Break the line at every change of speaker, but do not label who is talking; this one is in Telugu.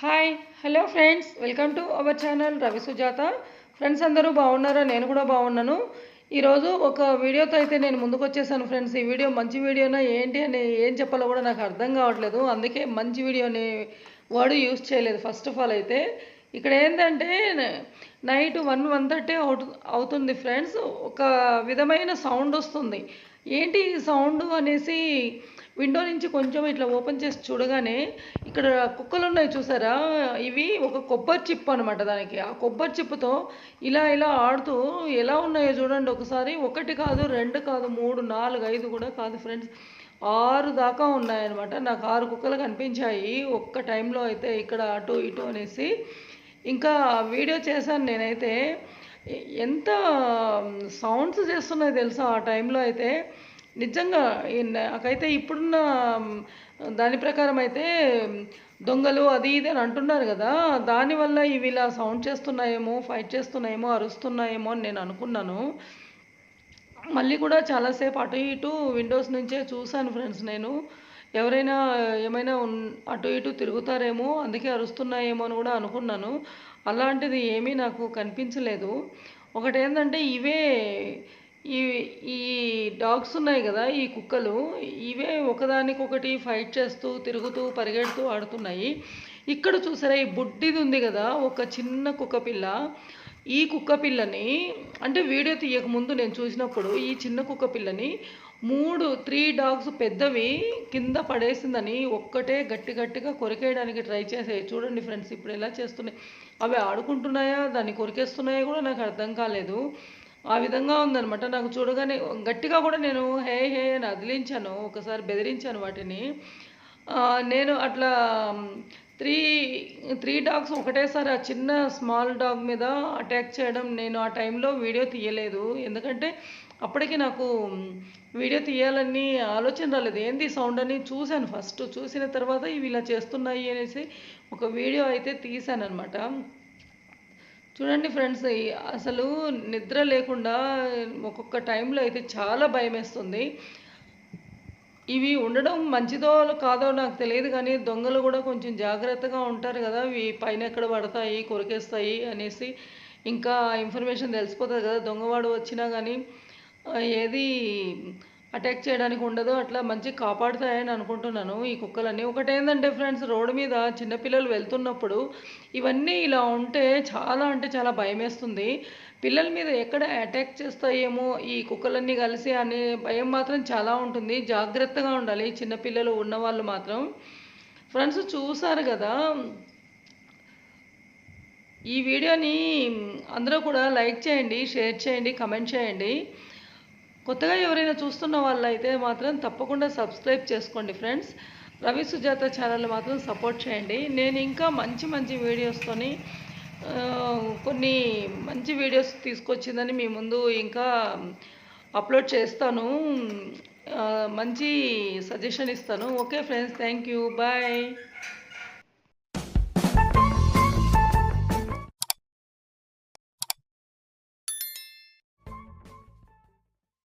Hi hello friends welcome to our channel Ravi Sujatha friends అందరూ బాగున్నారా? నేను కూడా బాగున్నాను. ఈరోజు ఒక వీడియోతో అయితే నేను ముందుకు వచ్చేసాను ఫ్రెండ్స్ ఈ వీడియో మంచి వీడియోనా ఏంటి అని ఏం చెప్పాలో కూడా నాకు అర్థం కావట్లేదు. అందుకే మంచి వీడియో అనే వర్డ్ యూస్ చేయలేదు ఫస్ట్ ఆఫ్ ఆల్ అయితే. ఇక్కడ ఏంటంటే నైట్ వన్ వన్ థర్టీ అవుతుంది ఫ్రెండ్స్ ఒక విధమైన సౌండ్ వస్తుంది. ఏంటి ఈ సౌండ్ అనేసి విండో నుంచి కొంచెం ఇట్లా ఓపెన్ చేసి చూడగానే ఇక్కడ కుక్కలు ఉన్నాయి చూసారా? ఇవి ఒక కొబ్బరి చిప్ అనమాట దానికి. ఆ కొబ్బరి చిప్పుతో ఇలా ఇలా ఆడుతూ ఎలా ఉన్నాయో చూడండి ఒకసారి. ఒకటి కాదు రెండు కాదు మూడు నాలుగు ఐదు కూడా కాదు ఫ్రెండ్స్. ఆరు దాకా ఉన్నాయన్నమాట. నాకు ఆరు కుక్కలు కనిపించాయి. ఒక్క టైంలో అయితే ఇక్కడ అటు ఇటు అనేసి. ఇంకా వీడియో చేశాను నేనైతే. ఎంత సౌండ్స్ చేస్తున్నాయి తెలుసా ఆ టైంలో అయితే. నిజంగా ఈ నాకైతే ఇప్పుడున్న దాని ప్రకారం అయితే దొంగలు అది ఇది అని అంటున్నారు కదా దానివల్ల ఇవి ఇలా సౌండ్ చేస్తున్నాయేమో ఫైట్ చేస్తున్నాయేమో అరుస్తున్నాయేమో అని నేను అనుకున్నాను. మళ్ళీ కూడా చాలాసేపు అటు ఇటు విండోస్ నుంచే చూశాను ఫ్రెండ్స్ నేను. ఎవరైనా ఏమైనా అటు ఇటు తిరుగుతారేమో అందుకే అరుస్తున్నాయేమో అని కూడా అనుకున్నాను. అలాంటిది ఏమీ నాకు కనిపించలేదు. ఒకటేందంటే ఇవే ఈ ఈ డాగ్స్ ఉన్నాయి కదా ఈ కుక్కలు ఇవే ఒకదానికొకటి ఫైట్ చేస్తూ తిరుగుతూ పరిగెడుతూ ఆడుతున్నాయి. ఇక్కడ చూసారా ఈ బుడ్డిది ఉంది కదా ఒక చిన్న కుక్క పిల్ల. ఈ కుక్క పిల్లని అంటే వీడియో తీయక ముందు నేను చూసినప్పుడు ఈ చిన్న కుక్క పిల్లని మూడు త్రీ డాగ్స్ పెద్దవి కింద పడేసిందని ఒక్కటే గట్టి గట్టిగా కొరికేయడానికి ట్రై చేసాయి. చూడండి ఫ్రెండ్స్ ఇప్పుడు ఎలా చేస్తున్నాయి. అవి ఆడుకుంటున్నాయా దాన్ని కొరికేస్తున్నాయా కూడా నాకు అర్థం కాలేదు. ఆ విధంగా ఉందనమాట నాకు చూడగానే గట్టిగా కూడా నేను హే హే అని అదిలించాను ఒకసారి బెదిరించాను వాటిని. నేను అట్లా త్రీ త్రీ డాగ్స్ ఒకటేసారి ఆ చిన్న స్మాల్ డాగ్ మీద అటాక్ చేయడం నేను ఆ టైంలో వీడియో తీయలేదు. ఎందుకంటే అప్పటికి నాకు వీడియో తీయాలని ఆలోచన రాలేదు. ఏంది సౌండ్ అని చూశాను ఫస్ట్. చూసిన తర్వాత ఇవి ఇలా చేస్తున్నాయి అనేసి ఒక వీడియో అయితే తీశాను అనమాట చూడండి ఫ్రెండ్స్ అసలు నిద్ర లేకుండా ఒక్కొక్క టైంలో అయితే చాలా భయం వేస్తుంది ఇవి ఉండడం మంచిదో కాదో నాకు తెలియదు కానీ దొంగలు కూడా కొంచెం జాగ్రత్తగా ఉంటారు కదా ఇవి పైన ఎక్కడ పడతాయి కొరికేస్తాయి అనేసి ఇంకా ఇన్ఫర్మేషన్ తెలిసిపోతుంది కదా దొంగవాడు వచ్చినా కానీ ఏది అటాక్ చేయడానికి ఉండదు అట్లా మంచి కాపాడుతాయని అనుకుంటున్నాను. ఈ కుక్కలన్నీ ఒకటేందంటే ఫ్రెండ్స్ రోడ్డు మీద చిన్నపిల్లలు వెళ్తున్నప్పుడు ఇవన్నీ ఇలా ఉంటే చాలా అంటే చాలా భయం వేస్తుంది పిల్లల మీద ఎక్కడ అటాక్ చేస్తాయేమో ఈ కుక్కలన్నీ కలిసి అనే భయం మాత్రం చాలా ఉంటుంది. జాగ్రత్తగా ఉండాలి చిన్నపిల్లలు ఉన్నవాళ్ళు మాత్రం. ఫ్రెండ్స్ చూసారు కదా? ఈ వీడియోని అందరూ కూడా లైక్ చేయండి షేర్ చేయండి కమెంట్ చేయండి. కొత్తగా ఎవరైనా చూస్తున్న వాళ్ళు అయితే మాత్రం తప్పకుండా సబ్స్క్రైబ్ చేసుకోండి ఫ్రెండ్స్. రవి సుజాత ఛానల్ మాత్రం సపోర్ట్ చేయండి. నేను ఇంకా మంచి మంచి వీడియోస్తోని కొన్ని మంచి వీడియోస్ తీసుకొచ్చిందని మీ ముందు ఇంకా అప్లోడ్ చేస్తాను. మంచి సజెషన్ ఇస్తాను. Okay friends thank you. Bye.